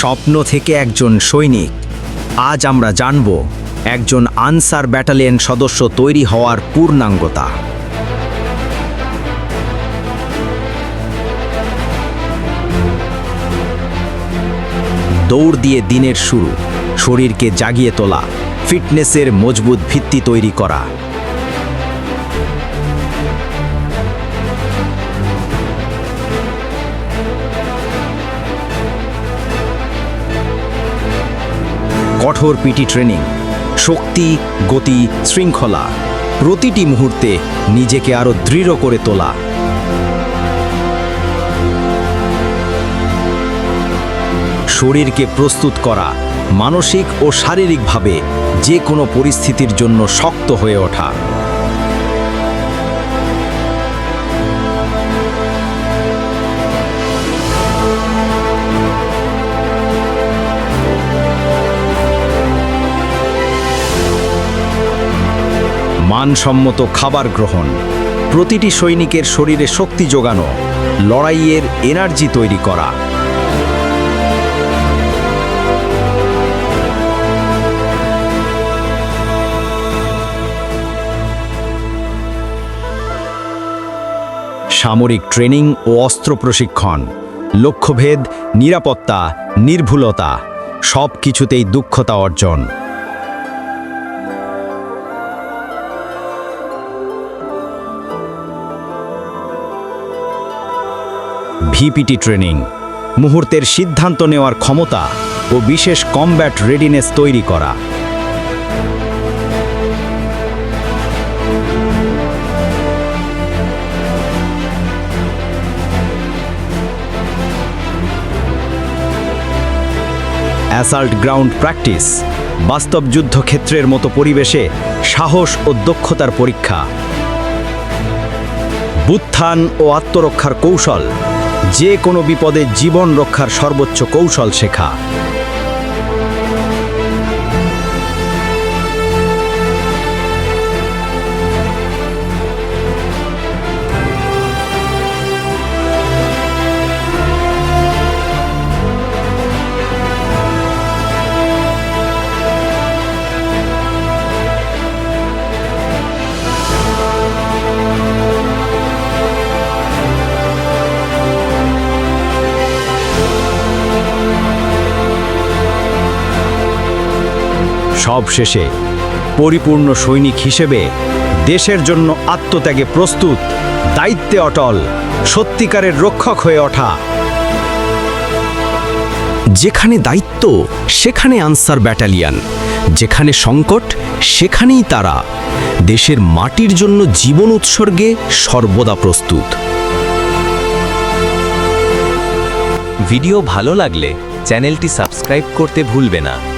স্বপ্ন থেকে একজন সৈনিক। আজ আমরা জানব একজন আনসার ব্যাটালিয়ন সদস্য তৈরি হওয়ার পূর্ণাঙ্গতা। দৌড় দিয়ে দিনের শুরু, শরীরকে জাগিয়ে তোলা, ফিটনেসের মজবুত ভিত্তি তৈরি করা। কঠোর পিটি ট্রেনিং, শক্তি, গতি, শৃঙ্খলা, প্রতিটি মুহূর্তে নিজেকে আরও দৃঢ় করে তোলা। শরীরকে প্রস্তুত করা মানসিক ও শারীরিকভাবে যে কোনো পরিস্থিতির জন্য শক্ত হয়ে ওঠা। মানসম্মত খাবার গ্রহণ, প্রতিটি সৈনিকের শরীরে শক্তি যোগানো, লড়াইয়ের এনার্জি তৈরি করা। সামরিক ট্রেনিং ও অস্ত্র প্রশিক্ষণ, লক্ষ্যভেদ, নিরাপত্তা, নির্ভুলতা সব কিছুতেই দক্ষতা অর্জন। VPT training. মুহূর্তের সিদ্ধান্ত নেওয়ার ক্ষমতা ও বিশেষ কমব্যাট রেডিনেস তৈরি করা। অ্যাসাল্ট গ্রাউন্ড প্র্যাকটিস, বাস্তব যুদ্ধক্ষেত্রের মতো পরিবেশে সাহস ও দক্ষতার পরীক্ষা। বুত্থান ও আত্মরক্ষার কৌশল যে কোনো বিপদে জীবন রক্ষার সর্বোচ্চ কৌশল শেখা। সব শেষে পরিপূর্ণ সৈনিক হিসেবে দেশের জন্য আত্মত্যাগে প্রস্তুত, দায়িত্বে অটল, সত্যিকারের রক্ষক হয়ে ওঠা। যেখানে দায়িত্ব, সেখানে আনসার ব্যাটালিয়ন। যেখানে সংকট, সেখানেই তারা। দেশের মাটির জন্য জীবন উৎসর্গে সর্বদা প্রস্তুত। ভিডিও ভালো লাগলে চ্যানেলটি সাবস্ক্রাইব করতে ভুলবে না।